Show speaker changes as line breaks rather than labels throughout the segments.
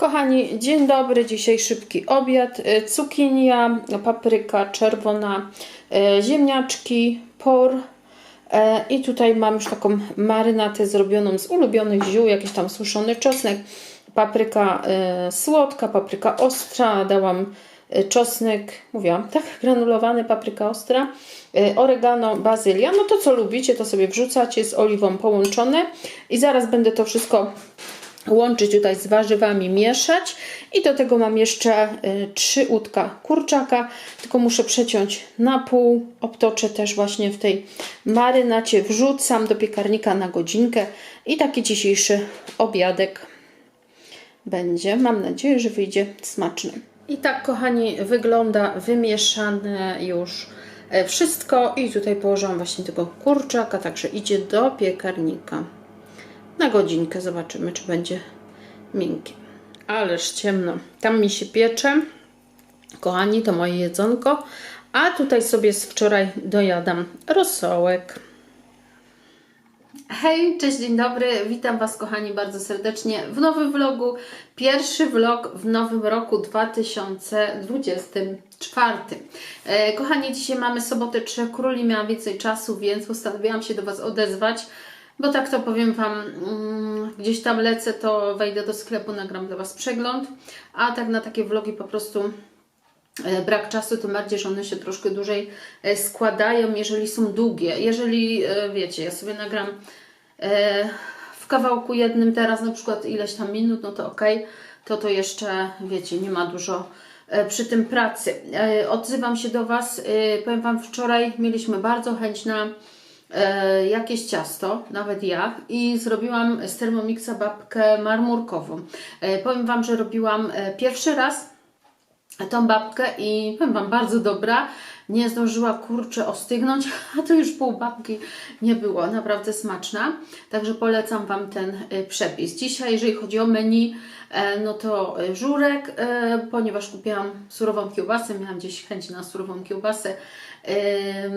Kochani, dzień dobry. Dzisiaj szybki obiad. E, Cukinia, papryka czerwona, e, ziemniaczki, por. e, I tutaj mam już taką marynatę zrobioną z ulubionych ziół, jakiś tam suszony czosnek, papryka słodka, papryka ostra, dałam czosnek, mówiłam, tak, granulowany, papryka ostra, oregano, bazylia, no to co lubicie, to sobie wrzucacie z oliwą połączone i zaraz będę to wszystko łączyć tutaj z warzywami, mieszać. I do tego mam jeszcze y, trzy łódka kurczaka, tylko muszę przeciąć na pół, obtoczę też właśnie w tej marynacie, wrzucam do piekarnika na godzinkę. I taki dzisiejszy obiadek będzie. Mam nadzieję, że wyjdzie smaczny. I tak, kochani, wygląda wymieszane już e, wszystko. I tutaj położyłam właśnie tego kurczaka, także idzie do piekarnika na godzinkę. Zobaczymy, czy będzie miękkie. Ależ ciemno. Tam mi się piecze. Kochani, to moje jedzonko. A tutaj sobie z wczoraj dojadam rosołek. Hej, cześć, dzień dobry. Witam Was, kochani, bardzo serdecznie w nowym vlogu. Pierwszy vlog w nowym roku 2024. E, kochani, dzisiaj mamy sobotę Trzech Króli. Miałam więcej czasu, więc postanowiłam się do Was odezwać. Bo tak to powiem Wam, mm, gdzieś tam lecę, to wejdę do sklepu, nagram dla Was przegląd, a tak na takie vlogi po prostu e, brak czasu, tym bardziej, że one się troszkę dłużej e, składają, jeżeli są długie. Jeżeli, e, wiecie, ja sobie nagram w kawałku jednym teraz na przykład ileś tam minut, no to ok, to to jeszcze, wiecie, nie ma dużo przy tym pracy. Odzywam się do Was, powiem Wam, wczoraj mieliśmy bardzo chęć na jakieś ciasto, nawet ja, i zrobiłam z Thermomixa babkę marmurkową. E, powiem Wam, że robiłam e, pierwszy raz tą babkę i powiem Wam, bardzo dobra. Nie zdążyła kurczę ostygnąć, a to już pół babki nie było. Naprawdę smaczna. Także polecam Wam ten y, przepis. Dzisiaj, jeżeli chodzi o menu, e, no to y, żurek, e, ponieważ kupiłam surową kiełbasę, miałam gdzieś chęć na surową kiełbasę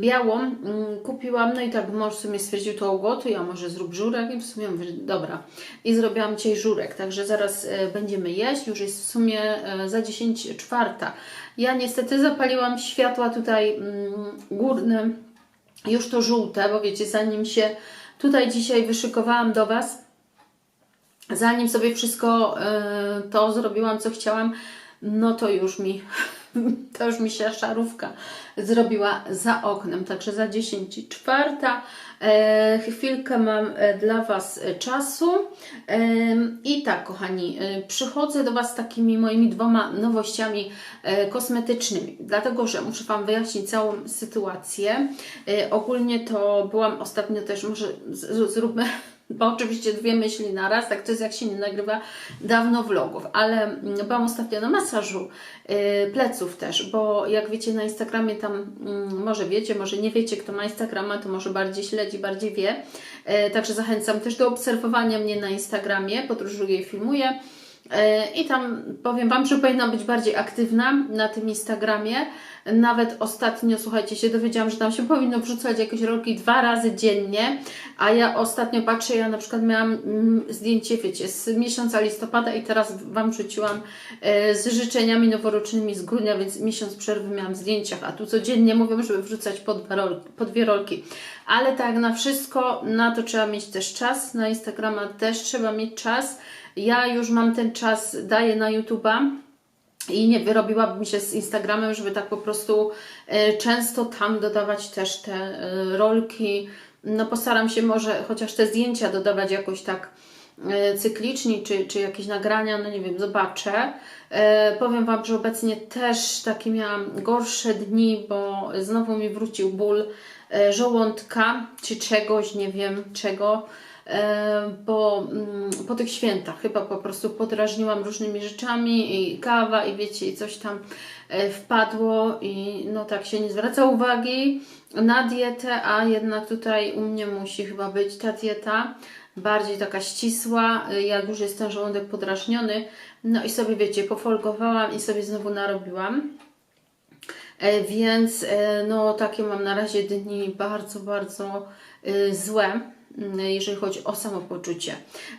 białą. Mm, Kupiłam, no i tak mąż sobie stwierdził to ugotu, ja może zrób żurek i w sumie mówię, dobra. I zrobiłam dzisiaj żurek, także zaraz e, będziemy jeść. Już jest w sumie za 10 czwarta. Ja niestety zapaliłam światła tutaj mm, górne, już to żółte, bo wiecie, zanim się tutaj dzisiaj wyszykowałam do Was, zanim sobie wszystko e, to zrobiłam, co chciałam, no to już mi, to już mi się szarówka zrobiła za oknem. Także za 10 czwarta. E, chwilkę mam e, dla Was e, czasu. Em, I tak, kochani, e, przychodzę do Was z takimi moimi dwoma nowościami e, kosmetycznymi, dlatego że muszę Wam wyjaśnić całą sytuację. E, Ogólnie to byłam ostatnio też, może z- z- zróbmy bo oczywiście dwie myśli na raz, tak to jest jak się nie nagrywa dawno vlogów, ale mm, byłam ostatnio na masażu y, pleców też, bo jak wiecie na Instagramie tam, mm, może wiecie, może nie wiecie, kto ma Instagrama, to może bardziej śledzi, bardziej wie, y, także zachęcam też do obserwowania mnie na Instagramie, podróżuję i filmuję. E, I tam powiem Wam, że powinnam być bardziej aktywna na tym Instagramie. Nawet ostatnio, słuchajcie, się dowiedziałam, że tam się powinno wrzucać jakieś rolki dwa razy dziennie, a ja ostatnio patrzę, ja na przykład miałam mm, zdjęcie, wiecie, z miesiąca listopada i teraz Wam wrzuciłam e, z życzeniami noworocznymi z grudnia, więc miesiąc przerwy miałam w zdjęciach, a tu codziennie mówią, żeby wrzucać po, dwa rol, po dwie rolki. Ale tak, na wszystko, na to trzeba mieć też czas, na Instagrama też trzeba mieć czas. Ja już mam ten czas, daję na YouTube'a i nie wyrobiłabym się z Instagramem, żeby tak po prostu e, często tam dodawać też te e, rolki. No postaram się może chociaż te zdjęcia dodawać jakoś tak e, cyklicznie, czy, czy jakieś nagrania, no nie wiem, zobaczę. Powiem Wam, że obecnie też takie miałam gorsze dni, bo znowu mi wrócił ból żołądka, czy czegoś, nie wiem czego e, bo mm, po tych świętach chyba po prostu podrażniłam różnymi rzeczami i kawa i wiecie, i coś tam e, wpadło i no tak się nie zwraca uwagi na dietę, a jednak tutaj u mnie musi chyba być ta dieta bardziej taka ścisła, e, jak już jest ten żołądek podrażniony, no i sobie wiecie, pofolgowałam i sobie znowu narobiłam. Więc no takie mam na razie dni bardzo, bardzo złe. Mm, jeżeli chodzi o samopoczucie.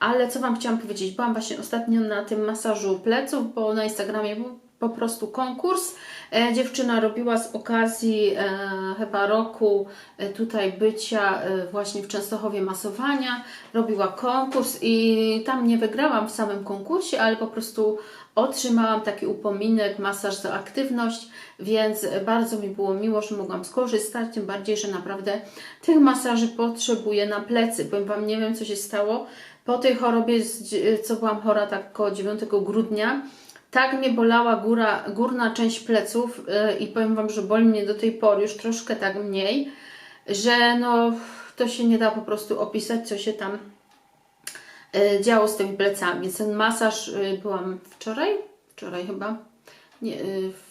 Ale co Wam chciałam powiedzieć, byłam właśnie ostatnio na tym masażu pleców, bo na Instagramie był po prostu konkurs. E, dziewczyna robiła z okazji e, chyba roku e, tutaj bycia właśnie w Częstochowie masowania, robiła konkurs i tam nie wygrałam w samym konkursie, ale po prostu otrzymałam taki upominek, masaż za aktywność, więc bardzo mi było miło, że mogłam skorzystać, tym bardziej, że naprawdę tych masaży potrzebuję na plecy. Powiem Wam, nie wiem co się stało. Po tej chorobie, co byłam chora tak około 9 grudnia, tak mnie bolała góra, górna część pleców yy, i powiem Wam, że boli mnie do tej pory, już troszkę tak mniej, że no to się nie da po prostu opisać, co się tam e, działo z tymi plecami. Więc ten masaż y, byłam wczoraj, wczoraj chyba, nie, y, w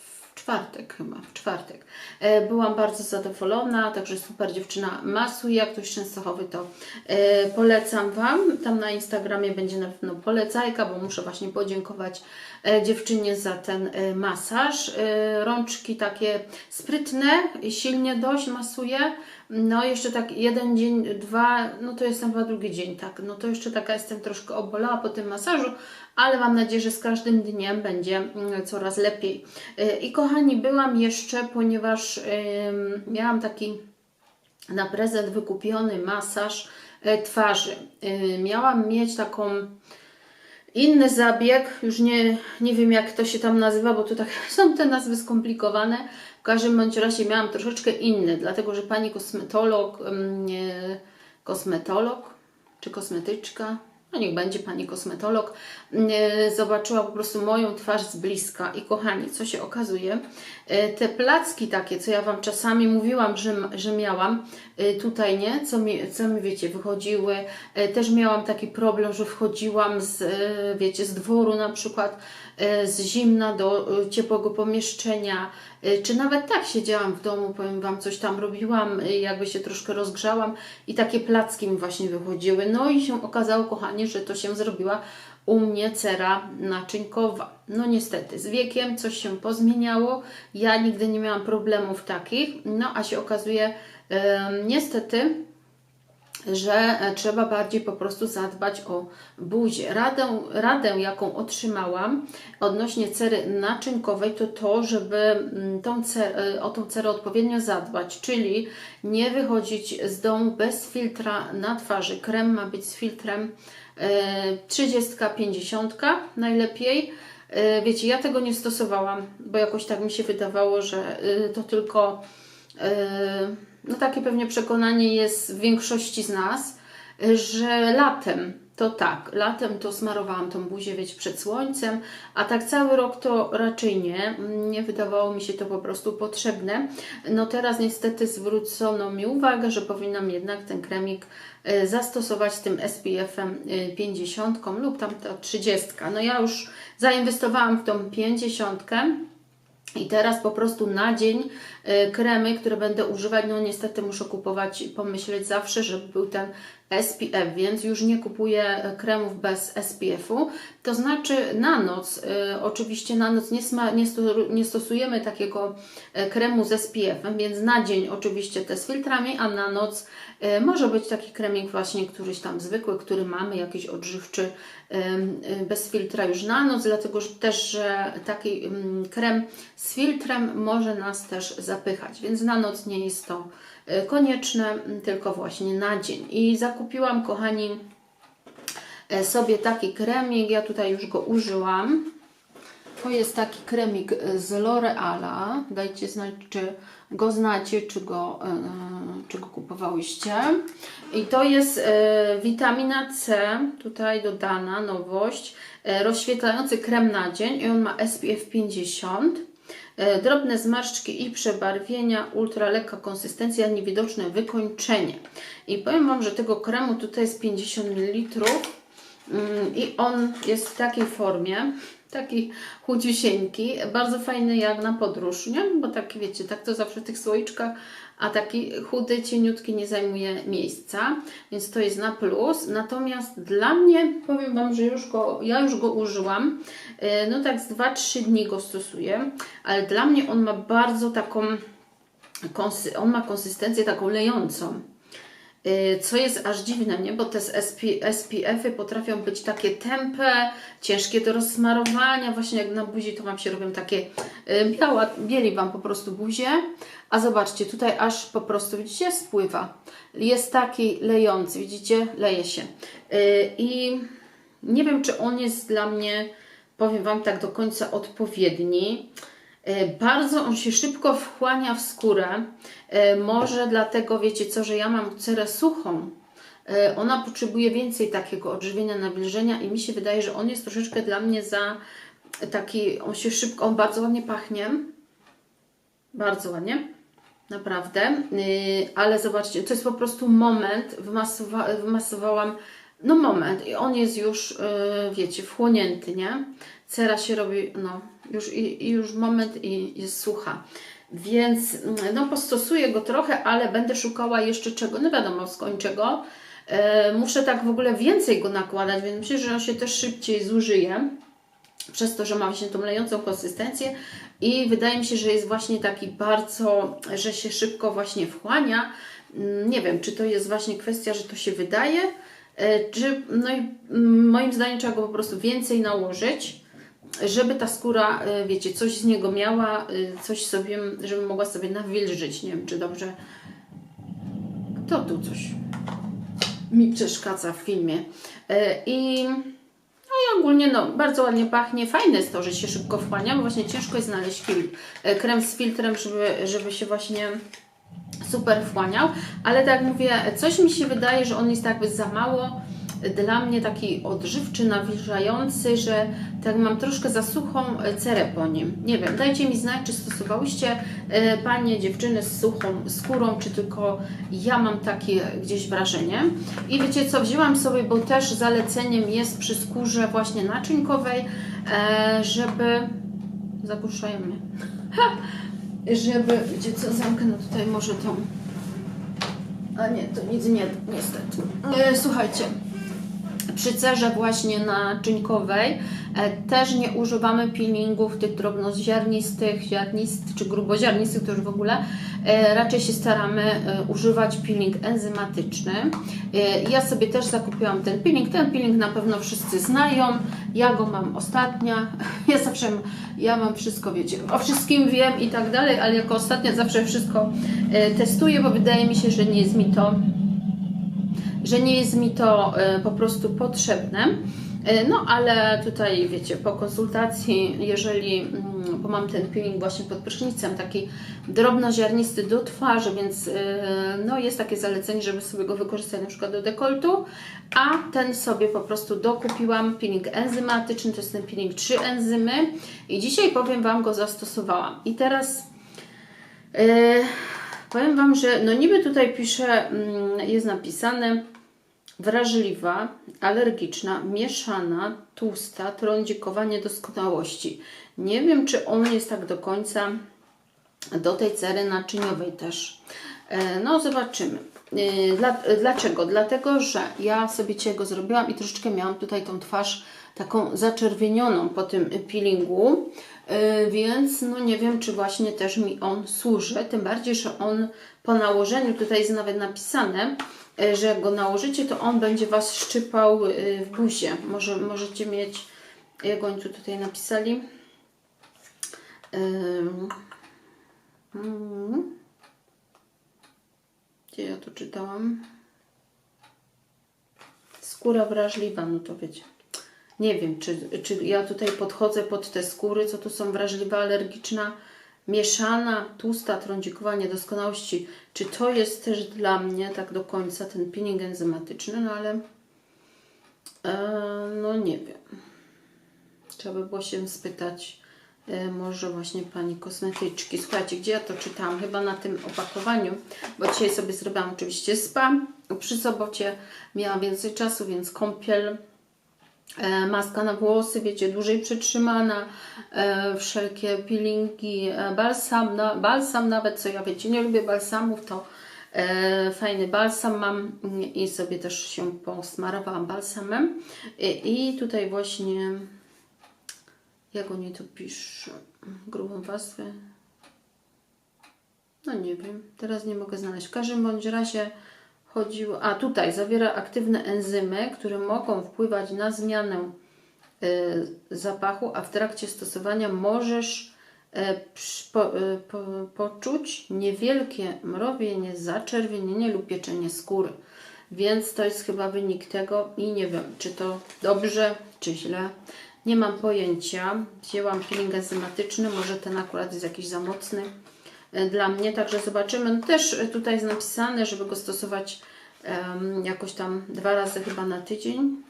czwartek chyba, w czwartek. E, Byłam bardzo zadowolona, także super dziewczyna masuje, jak ktoś częstochowy to e, polecam Wam. Tam na Instagramie będzie na pewno polecajka, bo muszę właśnie podziękować e, dziewczynie za ten masaż. Rączki takie sprytne, silnie dość masuje. No jeszcze tak jeden dzień, dwa, no to jestem chyba drugi dzień, tak. No to jeszcze taka jestem troszkę obolała po tym masażu, ale mam nadzieję, że z każdym dniem będzie mm, coraz lepiej. E, I kochani, byłam jeszcze, ponieważ miałam taki na prezent wykupiony masaż e, twarzy. E, Miałam mieć taką inny zabieg, już nie, nie wiem jak to się tam nazywa, bo to tak są te nazwy skomplikowane. W każdym bądź razie miałam troszeczkę inny, dlatego że pani kosmetolog, kosmetolog czy kosmetyczka, no niech będzie pani kosmetolog, e, zobaczyła po prostu moją twarz z bliska. I kochani, co się okazuje, e, te placki takie, co ja Wam czasami mówiłam, że, że miałam, e, tutaj nie, co mi, co mi wiecie, wychodziły, też miałam taki problem, że wchodziłam z, wiecie, z dworu na przykład, z zimna do e, ciepłego pomieszczenia, e, czy nawet tak siedziałam w domu, powiem Wam, coś tam robiłam, e, jakby się troszkę rozgrzałam i takie placki mi właśnie wychodziły. No i się okazało, kochanie, że to się zrobiła u mnie cera naczynkowa. No niestety, z wiekiem coś się pozmieniało. Ja nigdy nie miałam problemów takich, no a się okazuje, niestety, że e, trzeba bardziej po prostu zadbać o buzię. Radę, radę, jaką otrzymałam odnośnie cery naczynkowej, to to, żeby mm, tą cerę, o tą cerę odpowiednio zadbać, czyli nie wychodzić z domu bez filtra na twarzy. Krem ma być z filtrem e, 30-50 najlepiej. E, Wiecie, ja tego nie stosowałam, bo jakoś tak mi się wydawało, że to tylko e, no takie pewnie przekonanie jest w większości z nas, że latem to tak, latem to smarowałam tą buzię, wiecie, przed słońcem, a tak cały rok to raczej nie. Nie wydawało mi się to po prostu potrzebne. No teraz niestety zwrócono mi uwagę, że powinnam jednak ten kremik e, zastosować z tym SPF-em e, 50 lub tam ta 30. No ja już zainwestowałam w tą 50 i teraz po prostu na dzień kremy, które będę używać, no niestety muszę kupować, pomyśleć zawsze, żeby był ten SPF, więc już nie kupuję y, kremów bez SPF-u. To znaczy na noc, y, oczywiście na noc nie, sma, nie, nie stosujemy takiego y, kremu z SPF-em, więc na dzień oczywiście te z filtrami, a na noc y, może być taki kremik właśnie któryś tam zwykły, który mamy, jakiś odżywczy y, y, bez filtra już na noc, dlatego że też, że taki ym, krem z filtrem może nas też zapychać, więc na noc nie jest to y, konieczne, tylko właśnie na dzień. I zakupiłam, kochani, e, sobie taki kremik, ja tutaj już go użyłam. To jest taki kremik e, z L'Oreala. Dajcie znać, czy go znacie, czy go, e, czy go kupowałyście. I to jest e, witamina C, tutaj dodana nowość, e, rozświetlający krem na dzień i on ma SPF 50. E, Drobne zmarszczki i przebarwienia, ultra lekka konsystencja, niewidoczne wykończenie. I powiem Wam, że tego kremu tutaj jest 50 ml. Mm, I on jest w takiej formie, taki chudziusieńki, bardzo fajny jak na podróż, nie? Bo taki wiecie, tak to zawsze w tych słoiczkach, a taki chudy, cieniutki nie zajmuje miejsca, więc to jest na plus. Natomiast dla mnie, powiem Wam, że już go, ja już go użyłam, yy, no tak z 2-3 dni go stosuję, ale dla mnie on ma bardzo taką, on ma konsystencję taką lejącą. Y, Co jest aż dziwne, nie? Bo te SP, SPF-y potrafią być takie tępe, ciężkie do rozsmarowania. Właśnie jak na buzi to Wam się robią takie y, biała, bieli Wam po prostu buzię. A zobaczcie, tutaj aż po prostu, widzicie, spływa. Jest taki lejący, widzicie? Leje się. Y, I nie wiem, czy on jest dla mnie, powiem Wam tak do końca odpowiedni. E, Bardzo on się szybko wchłania w skórę. E, Może dlatego, wiecie co, że ja mam cerę suchą. E, Ona potrzebuje więcej takiego odżywienia, nawilżenia i mi się wydaje, że on jest troszeczkę dla mnie za taki, on się szybko, on bardzo ładnie pachnie. Bardzo ładnie. Naprawdę. Ale zobaczcie, to jest po prostu moment. Wymasowa wymasowałam, no moment, i on jest już, wiecie, wchłonięty, nie? Cera się robi, no, już, i, już moment i jest sucha. Więc, mm, no, postosuję go trochę, ale będę szukała jeszcze czego, no wiadomo, skończę go. Yy, muszę tak w ogóle więcej go nakładać, więc myślę, że on się też szybciej zużyje przez to, że ma właśnie tą lejącą konsystencję i wydaje mi się, że jest właśnie taki bardzo, że się szybko właśnie wchłania. Mm, Nie wiem, czy to jest właśnie kwestia, że to się wydaje, e, czy no i mm, moim zdaniem trzeba go po prostu więcej nałożyć, żeby ta skóra, e, wiecie, coś z niego miała, e, coś sobie, żeby mogła sobie nawilżyć. Nie wiem, czy dobrze. Kto tu coś mi przeszkadza w filmie. E, I no i ogólnie no, bardzo ładnie pachnie. Fajne jest to, że się szybko wchłania, bo właśnie ciężko jest znaleźć krem z filtrem, żeby, żeby się właśnie super wchłaniał. Ale tak jak mówię, coś mi się wydaje, że on jest jakby za mało dla mnie taki odżywczy, nawilżający, że tak mam troszkę za suchą e, cerę po nim. Nie wiem, dajcie mi znać, czy stosowałyście e, Panie, dziewczyny z suchą skórą, czy tylko ja mam takie gdzieś wrażenie. I wiecie co, wzięłam sobie, bo też zaleceniem jest przy skórze właśnie naczynkowej, e, żeby... Zagłuszają mnie. żeby, wiecie co, zamknę tutaj może tą... A nie, to nic nie, niestety. Słuchajcie, przy cerze właśnie naczynkowej e, też nie używamy peelingów tych drobnoziarnistych, ziarnistych czy gruboziarnistych, to już w ogóle. E, raczej się staramy e, używać peeling enzymatyczny. Ja sobie też zakupiłam ten peeling. Ten peeling na pewno wszyscy znają. Ja go mam ostatnia. Ja zawsze, ja mam wszystko, wiecie, o wszystkim wiem i tak dalej, ale jako ostatnia zawsze wszystko testuję, bo wydaje mi się, że nie jest mi to że nie jest mi to e, po prostu potrzebne. E, No, ale tutaj wiecie, po konsultacji, jeżeli, mm, bo mam ten peeling właśnie pod prysznicem, taki drobnoziarnisty do twarzy, więc e, no, jest takie zalecenie, żeby sobie go wykorzystać na przykład do dekoltu, a ten sobie po prostu dokupiłam, peeling enzymatyczny, to jest ten peeling 3 enzymy i dzisiaj powiem Wam go zastosowałam. I teraz e, powiem Wam, że no niby tutaj pisze, mm, jest napisane wrażliwa, alergiczna, mieszana, tłusta, trądzikowa niedoskonałości. Nie wiem, czy on jest tak do końca do tej cery naczyniowej też. E, No, zobaczymy. E, Dla, dlaczego? Dlatego, że ja sobie dzisiaj go zrobiłam i troszeczkę miałam tutaj tą twarz taką zaczerwienioną po tym peelingu, e, więc no nie wiem, czy właśnie też mi on służy, tym bardziej, że on po nałożeniu, tutaj jest nawet napisane, że jak go nałożycie, to on będzie Was szczypał e, w buzie. Może, możecie mieć, jak oni tu tutaj napisali, mm, gdzie ja to czytałam? Skóra wrażliwa, no to wiecie. Nie wiem, czy, czy ja tutaj podchodzę pod te skóry, co tu są wrażliwa, alergiczna, mieszana, tłusta, trądzikowa, niedoskonałości. Czy to jest też dla mnie tak do końca ten peeling enzymatyczny, no ale e, no nie wiem. Trzeba by było się spytać e, może właśnie Pani kosmetyczki. Słuchajcie, gdzie ja to czytałam? Chyba na tym opakowaniu, bo dzisiaj sobie zrobiłam oczywiście spa. Przy sobocie miałam więcej czasu, więc kąpiel, maska na włosy, wiecie, dłużej przytrzymana, e, wszelkie peelingi, e, balsam, balsam nawet, co ja wiecie, nie lubię balsamów, to e, fajny balsam mam i sobie też się posmarowałam balsamem. I, i tutaj właśnie jak oni tu piszą? Grubą warstwę? No nie wiem. Teraz nie mogę znaleźć. W każdym bądź razie chodziło. A tutaj zawiera aktywne enzymy, które mogą wpływać na zmianę y, zapachu, a w trakcie stosowania możesz przy- po, y, po, poczuć niewielkie mrowienie, zaczerwienienie lub pieczenie skóry. Więc to jest chyba wynik tego i nie wiem, czy to dobrze, czy źle. Nie mam pojęcia. Wzięłam peeling enzymatyczny, może ten akurat jest jakiś za mocny e, dla mnie, także zobaczymy. Też e, tutaj jest napisane, żeby go stosować em, jakoś tam dwa razy chyba na tydzień,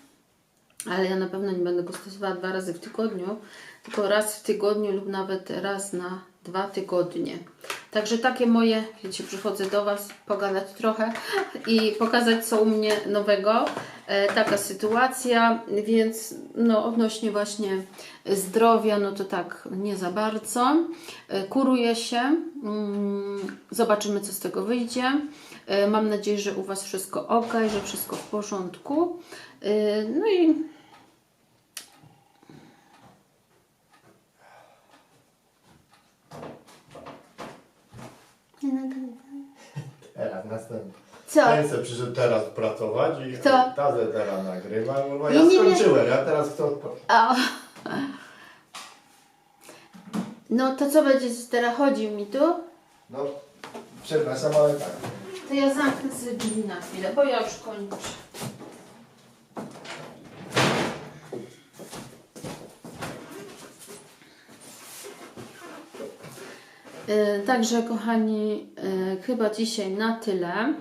ale ja na pewno nie będę go stosowała dwa razy w tygodniu, tylko raz w tygodniu lub nawet raz na dwa tygodnie. Także takie moje, wiecie, przychodzę do Was pogadać trochę i pokazać co u mnie nowego. E, taka sytuacja, więc no odnośnie właśnie zdrowia, no to tak nie za bardzo. E, kuruję się, mm, zobaczymy co z tego wyjdzie. E, mam nadzieję, że u Was wszystko ok, że wszystko w porządku. E, no i
Następny.
co?
Ten se przyszedł teraz pracować i
Kto?
Tazę teraz nagrywa. No,
Ja
ja
nie
skończyłem, ja teraz chcę odpocząć.
No to co będzie teraz chodził mi tu?
No, przepraszam, ale tak.
To ja zamknę sobie drzwi na chwilę, bo ja już kończę. Także kochani, e, chyba dzisiaj na tyle. E,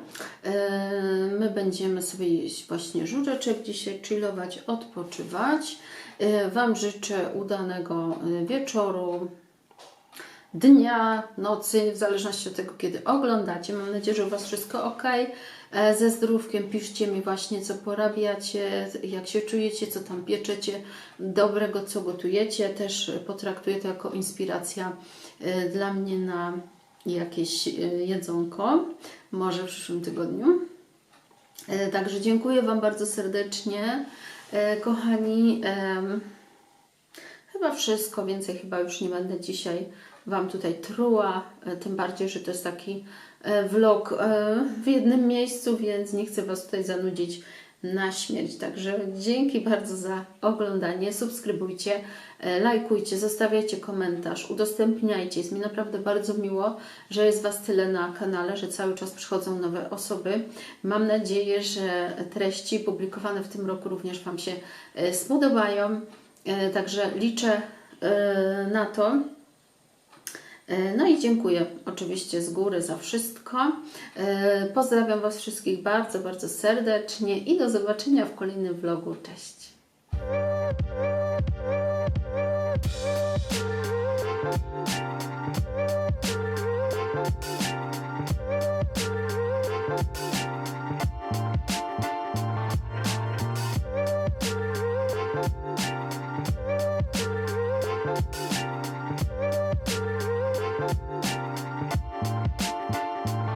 My będziemy sobie jeść właśnie żureczek dzisiaj, chillować, odpoczywać. Wam życzę udanego wieczoru, dnia, nocy, w zależności od tego, kiedy oglądacie. Mam nadzieję, że u Was wszystko ok. E, Ze zdrówkiem piszcie mi właśnie, co porabiacie, jak się czujecie, co tam pieczecie, dobrego, co gotujecie. Też potraktuję to jako inspiracja e, dla mnie na jakieś e, jedzonko, może w przyszłym tygodniu. Także dziękuję Wam bardzo serdecznie, kochani. Chyba wszystko, więcej chyba już nie będę dzisiaj Wam tutaj truła, e, tym bardziej, że to jest taki e, vlog e, w jednym miejscu, więc nie chcę Was tutaj zanudzić na śmierć. Także dzięki bardzo za oglądanie, subskrybujcie, lajkujcie, zostawiajcie komentarz, udostępniajcie. Jest mi naprawdę bardzo miło, że jest Was tyle na kanale, że cały czas przychodzą nowe osoby. Mam nadzieję, że treści publikowane w tym roku również Wam się spodobają. Także liczę na to. E, No i dziękuję oczywiście z góry za wszystko. E, Pozdrawiam Was wszystkich bardzo, bardzo serdecznie i do zobaczenia w kolejnym vlogu. Cześć!